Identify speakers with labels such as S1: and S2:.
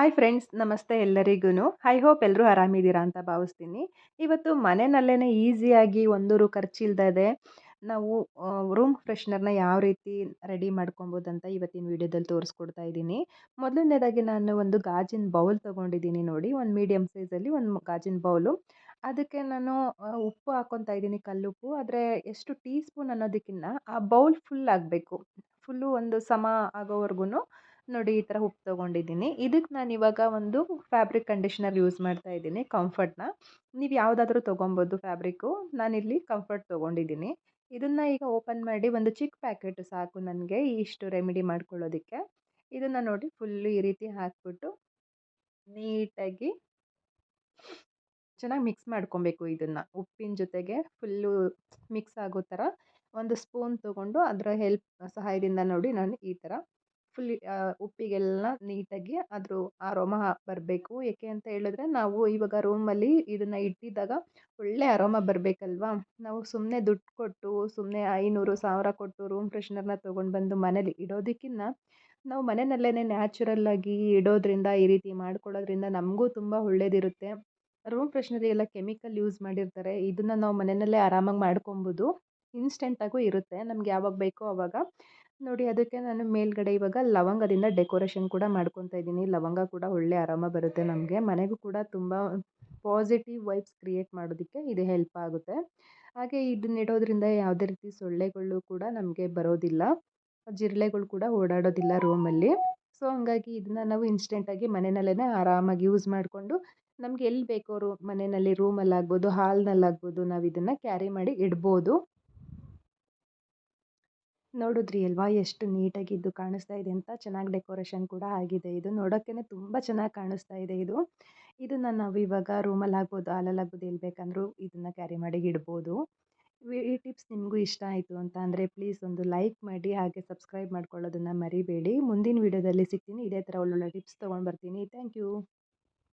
S1: Hi friends ನಮಸ್ತೆ ಎಲ್ಲರಿಗೂ high hope ಎಲ್ಲರೂ ಆರಾಮಿದ್ದೀರಾ ಅಂತ ಭಾವಿಸ್ತೀನಿ. ಇವತ್ತು ಮನೆಯಲ್ಲೇ ಈಸಿಯಾಗಿ ಒಂದು ರು ಖರ್ಚಿಲ್ದದೆ. ನಾವು ರೂಮ್ ಫ್ರೆಶ್ನರ್ನ ಯಾವ ರೀತಿ ರೆಡಿ ಮಾಡ್ಕೊಬೋದು ಅಂತ ಇವತ್ತಿನ ವಿಡಿಯೋದಲ್ಲಿ ತೋರಿಸ್ಕೊಡ್ತಾ ಇದ್ದೀನಿ. ಮೊದಲನೇದಾಗಿ ನಾನು ಒಂದು ಗಾಜಿನ ಬೌಲ್ ತೊಗೊಂಡಿದ್ದೀನಿ ನೋಡಿ. ಒಂದು ಮೀಡಿಯಮ್ ಸೈಜಲ್ಲಿ ಒಂದು ಗಾಜಿನ ಬೌಲು ಅದಕ್ಕೆ ನಾನು ಉಪ್ಪು ಹಾಕ್ಕೊತಾ ಇದ್ದೀನಿ ಕಲ್ಲುಪ್ಪು. ಆದರೆ ಎಷ್ಟು ಟೀ ಸ್ಪೂನ್ ಅನ್ನೋದಕ್ಕಿಂತ ಆ ಬೌಲ್ ಫುಲ್ ಆಗಬೇಕು. ಫುಲ್ಲು ಒಂದು ಸಮ ಆಗೋವರೆಗೂ ನೋಡಿ ಈ ಥರ ಉಪ್ಪು ತೊಗೊಂಡಿದ್ದೀನಿ. ಇದಕ್ಕೆ ನಾನು ಇವಾಗ ಒಂದು ಫ್ಯಾಬ್ರಿಕ್ ಕಂಡೀಷ್ನರ್ ಯೂಸ್ ಮಾಡ್ತಾ ಇದ್ದೀನಿ ಕಂಫರ್ಟ್ನ ನೀವು ಯಾವುದಾದ್ರೂ ತೊಗೊಬೋದು ಫ್ಯಾಬ್ರಿಕ್ಕು ನಾನಿಲ್ಲಿ ಕಂಫರ್ಟ್ ತೊಗೊಂಡಿದ್ದೀನಿ. ಇದನ್ನು ಈಗ ಓಪನ್ ಮಾಡಿ ಒಂದು ಚಿಕ್ಕ ಪ್ಯಾಕೆಟ್ ಸಾಕು ನನಗೆ ಇಷ್ಟು ರೆಮಿಡಿ ಮಾಡ್ಕೊಳ್ಳೋದಕ್ಕೆ. ಇದನ್ನು ನೋಡಿ ಫುಲ್ಲು ಈ ರೀತಿ ಹಾಕ್ಬಿಟ್ಟು ನೀಟಾಗಿ ಚೆನ್ನಾಗಿ ಮಿಕ್ಸ್ ಮಾಡ್ಕೊಬೇಕು ಇದನ್ನು. ಉಪ್ಪಿನ ಜೊತೆಗೆ ಫುಲ್ಲು ಮಿಕ್ಸ್ ಆಗೋ ಥರ ಒಂದು ಸ್ಪೂನ್ ತೊಗೊಂಡು ಅದರ ಹೆಲ್ಪ್ ಸಹಾಯದಿಂದ ನೋಡಿ ನಾನು ಈ ಥರ ಫುಲ್ ಉಪ್ಪಿಗೆಲ್ಲ ನೀಟಾಗಿ ಅದ್ರ ಅರೋಮ ಬರಬೇಕು. ಯಾಕೆ ಅಂತ ಹೇಳಿದ್ರೆ ನಾವು ಇವಾಗ ರೂಮಲ್ಲಿ ಇದನ್ನು ಇಟ್ಟಿದ್ದಾಗ ಒಳ್ಳೆ ಅರೋಮ ಬರಬೇಕಲ್ವಾ? ನಾವು ಸುಮ್ಮನೆ ದುಡ್ಡು ಕೊಟ್ಟು ಸುಮ್ಮನೆ ಐನೂರು ಸಾವಿರ ಕೊಟ್ಟು ರೂಮ್ ಫ್ರೆಶ್ನರ್ನ ತೊಗೊಂಡು ಬಂದು ಮನೇಲಿ ಇಡೋದಕ್ಕಿಂತ ನಾವು ಮನೆಯಲ್ಲೇ ನ್ಯಾಚುರಲ್ಲಾಗಿ ಇಡೋದ್ರಿಂದ, ಈ ರೀತಿ ಮಾಡ್ಕೊಳ್ಳೋದ್ರಿಂದ ನಮಗೂ ತುಂಬ ಒಳ್ಳೇದಿರುತ್ತೆ. ರೂಮ್ ಫ್ರೆಶ್ನರಿ ಎಲ್ಲ ಕೆಮಿಕಲ್ ಯೂಸ್ ಮಾಡಿರ್ತಾರೆ. ಇದನ್ನು ನಾವು ಮನೆಯಲ್ಲೇ ಆರಾಮಾಗಿ ಮಾಡ್ಕೊಬೋದು. ಇನ್ಸ್ಟೆಂಟಾಗೂ ಇರುತ್ತೆ. ನಮ್ಗೆ ಯಾವಾಗ ಬೇಕೋ ಆವಾಗ ನೋಡಿ ಅದಕ್ಕೆ ನಾನು ಮೇಲ್ಗಡೆ ಇವಾಗ ಲವಂಗದಿಂದ ಡೆಕೋರೇಷನ್ ಕೂಡ ಮಾಡ್ಕೊತಾ ಇದ್ದೀನಿ. ಲವಂಗ ಕೂಡ ಒಳ್ಳೆ ಆರಾಮ ಬರುತ್ತೆ ನಮಗೆ. ಮನೆಗೂ ಕೂಡ ತುಂಬ ಪಾಸಿಟಿವ್ ವೈಬ್ಸ್ ಕ್ರಿಯೇಟ್ ಮಾಡೋದಕ್ಕೆ ಇದು ಹೆಲ್ಪ್ ಆಗುತ್ತೆ. ಹಾಗೆ ಇದನ್ನ ಇಡೋದ್ರಿಂದ ಯಾವುದೇ ರೀತಿ ಸೊಳ್ಳೆಗಳು ಕೂಡ ನಮಗೆ ಬರೋದಿಲ್ಲ. ಜಿರಳೆಗಳು ಕೂಡ ಓಡಾಡೋದಿಲ್ಲ ರೂಮಲ್ಲಿ ಸೊ ಹಂಗಾಗಿ ಇದನ್ನ ನಾವು ಇನ್ಸ್ಟೆಂಟಾಗಿ ಮನೆಯಲ್ಲೇ ಆರಾಮಾಗಿ ಯೂಸ್ ಮಾಡಿಕೊಂಡು ನಮ್ಗೆ ಎಲ್ಲಿ ಬೇಕೋ ರೂ ಮನೆಯಲ್ಲಿ ರೂಮಲ್ಲಾಗ್ಬೋದು ಹಾಲ್ನಲ್ಲಾಗ್ಬೋದು ನಾವು ಇದನ್ನು ಕ್ಯಾರಿ ಮಾಡಿ ಇಡ್ಬೋದು. ನೋಡಿದ್ರಿ ಅಲ್ವಾ? ಎಷ್ಟು ನೀಟಾಗಿ ಇದು ಕಾಣಿಸ್ತಾ ಇದೆ ಅಂತ ಚೆನ್ನಾಗಿ ಡೆಕೋರೇಷನ್ ಕೂಡ ಆಗಿದೆ ಇದು. ನೋಡೋಕ್ಕೇ ತುಂಬ ಚೆನ್ನಾಗಿ ಕಾಣಿಸ್ತಾ ಇದೆ ಇದು. ಇದನ್ನು ನಾವು ಇವಾಗ ರೂಮಲ್ಲಿ ಆಗ್ಬೋದು ಹಾಲಲ್ಲಿ ಆಗ್ಬೋದು ಎಲ್ಲಿ ಬೇಕಂದ್ರೂ ಇದನ್ನು ಕ್ಯಾರಿ ಮಾಡಿ ಇಡ್ಬೋದು. ಈ ಟಿಪ್ಸ್ ನಿಮಗೂ ಇಷ್ಟ ಆಯಿತು ಅಂತ ಅಂದರೆ ಪ್ಲೀಸ್ ಒಂದು ಲೈಕ್ ಮಾಡಿ, ಹಾಗೆ ಸಬ್ಸ್ಕ್ರೈಬ್ ಮಾಡ್ಕೊಳ್ಳೋದನ್ನು ಮರಿಬೇಡಿ. ಮುಂದಿನ ವೀಡಿಯೋದಲ್ಲಿ ಸಿಗ್ತೀನಿ. ಇದೇ ಥರ ಒಳ್ಳೊಳ್ಳೆ ಟಿಪ್ಸ್ ತೊಗೊಂಡು ಬರ್ತೀನಿ. Thank you.